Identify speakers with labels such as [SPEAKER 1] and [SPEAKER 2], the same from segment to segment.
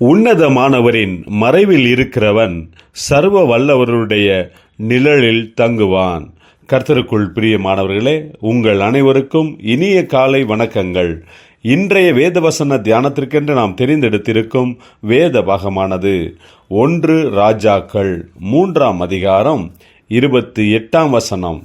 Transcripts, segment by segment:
[SPEAKER 1] உன்னதமானவரின் மறைவில் இருக்கிறவன் சர்வ வல்லவருடைய நிழலில் தங்குவான். கர்த்தருக்குள் பிரியமானவர்களே உங்கள் அனைவருக்கும் இனிய காலை வணக்கங்கள். இன்றைய வேதவசன தியானத்திற்கென்று நாம் தெரிந்தெடுத்திருக்கும் வேத பாகமானது ஒன்று ராஜாக்கள் மூன்றாம் அதிகாரம் இருபத்தி எட்டாம் வசனம்.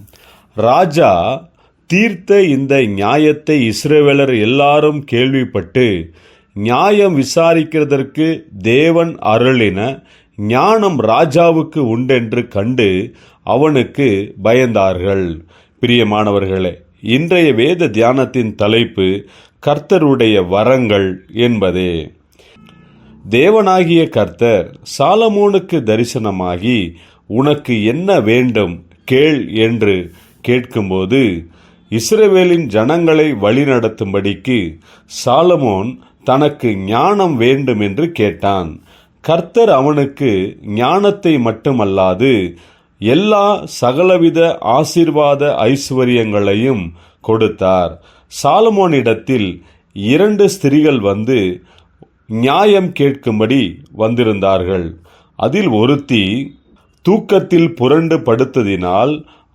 [SPEAKER 1] ராஜா தீர்த்த இந்த நியாயத்தை இஸ்ரேவேலர் எல்லாரும் கேள்விப்பட்டு நியாயம் விசாரிக்கிறதற்கு தேவன் அருளின ஞானம் ராஜாவுக்கு உண்டென்று கண்டு அவனுக்கு பயந்தார்கள். பிரியமானவர்களே இன்றைய வேத தியானத்தின் தலைப்பு கர்த்தருடைய வரங்கள் என்பதே. தேவனாகிய கர்த்தர் சாலமோனுக்கு தரிசனமாகி உனக்கு என்ன வேண்டும்? கேள் என்று கேட்கும்போது இஸ்ரவேலின் ஜனங்களை வழிநடத்தும்படிக்கு சாலமோன் தனக்கு ஞானம் வேண்டும் என்று கேட்டான். கர்த்தர் அவனுக்கு ஞானத்தை மட்டுமல்லாது எல்லா சகலவித ஆசீர்வாத ஐஸ்வர்யங்களையும் கொடுத்தார். சாலமோனிடத்தில் இரண்டு ஸ்திரிகள் வந்து நியாயம் கேட்கும்படி வந்திருந்தார்கள். அதில் ஒருத்தி தூக்கத்தில் புரண்டு படுத்ததினால்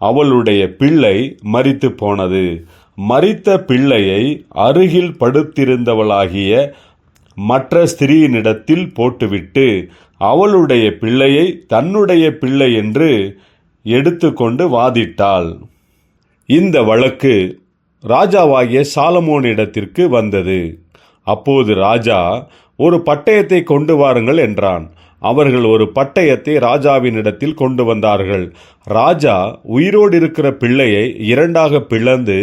[SPEAKER 1] அவளுடைய பிள்ளை மறித்து போனது. மறித்த பிள்ளையை அருகில் படுத்திருந்தவளாகிய மற்ற ஸ்திரீயினிடத்தில் போட்டுவிட்டு அவளுடைய பிள்ளையை தன்னுடைய பிள்ளை என்று எடுத்துக்கொண்டு வாதிட்டாள். இந்த வழக்கு ராஜாவாகிய சாலமோனிடத்திற்கு வந்தது. அப்போது ராஜா ஒரு பட்டயத்தை கொண்டு வாருங்கள் என்றான். அவர்கள் ஒரு பட்டயத்தை ராஜாவினிடத்தில் கொண்டு வந்தார்கள். ராஜா உயிரோடு இருக்கிற பிள்ளையை இரண்டாக பிளந்து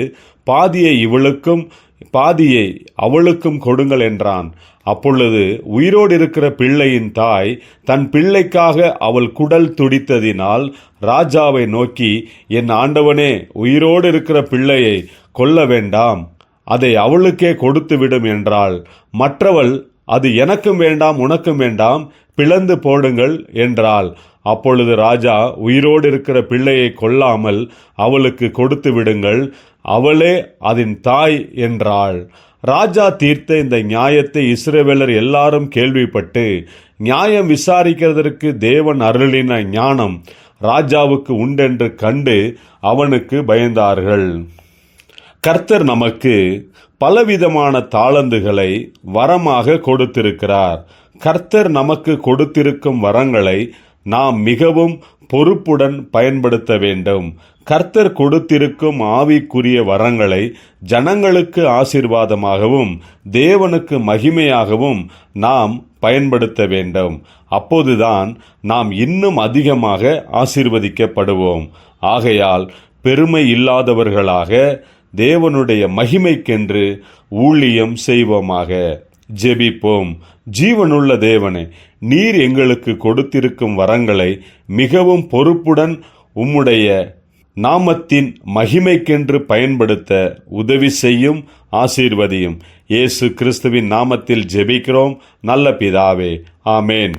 [SPEAKER 1] பாதியை இவளுக்கும் பாதியை அவளுக்கும் கொடுங்கள் என்றான். அப்பொழுது உயிரோடு இருக்கிற பிள்ளையின் தாய் தன் பிள்ளைக்காக அவள் குடல் துடித்ததினால் ராஜாவை நோக்கி என் ஆண்டவனே உயிரோடு இருக்கிற பிள்ளையை கொல்ல வேண்டாம். அதை அவளுக்கே கொடுத்து விடும் என்றாள். மற்றவள் அது எனக்கும் வேண்டாம் உனக்கும் வேண்டாம் பிளந்து போடுங்கள் என்றாள். அப்பொழுது ராஜா உயிரோடு இருக்கிற பிள்ளையை கொல்லாமல் அவளுக்கு கொடுத்து விடுங்கள் அவளே அதன் தாய் என்றாள். ராஜா தீர்த்த இந்த நியாயத்தை இஸ்ரேவேலர் எல்லாரும் கேள்விப்பட்டு நியாயம் விசாரிக்கிறதற்கு தேவன் அருளின ஞானம் ராஜாவுக்கு உண்டென்று கண்டு அவனுக்கு பயந்தார்கள். கர்த்தர் நமக்கு பலவிதமான தாளந்துகளை வரமாக கொடுத்திருக்கிறார். கர்த்தர் நமக்கு கொடுத்திருக்கும் வரங்களை நாம் மிகவும் பொறுப்புடன் பயன்படுத்த வேண்டும். கர்த்தர் கொடுத்திருக்கும் ஆவிக்குரிய வரங்களை ஜனங்களுக்கு ஆசீர்வாதமாகவும் தேவனுக்கு மகிமையாகவும் நாம் பயன்படுத்த வேண்டும். அப்போதுதான் நாம் இன்னும் அதிகமாக ஆசீர்வதிக்கப்படுவோம். ஆகையால் பெருமை இல்லாதவர்களாக தேவனுடைய மகிமைக்கென்று ஊழியம் செய்வோமாக. ஜெபிப்போம். ஜீவனுள்ள தேவனே நீர் எங்களுக்கு கொடுத்திருக்கும் வரங்களை மிகவும் பொறுப்புடன் உம்முடைய நாமத்தின் மகிமைக்கென்று பயன்படுத்த உதவி செய்யும் ஆசீர்வதியும். இயேசு கிறிஸ்துவின் நாமத்தில் ஜெபிக்கிறோம். நல்ல பிதாவே. ஆமேன்.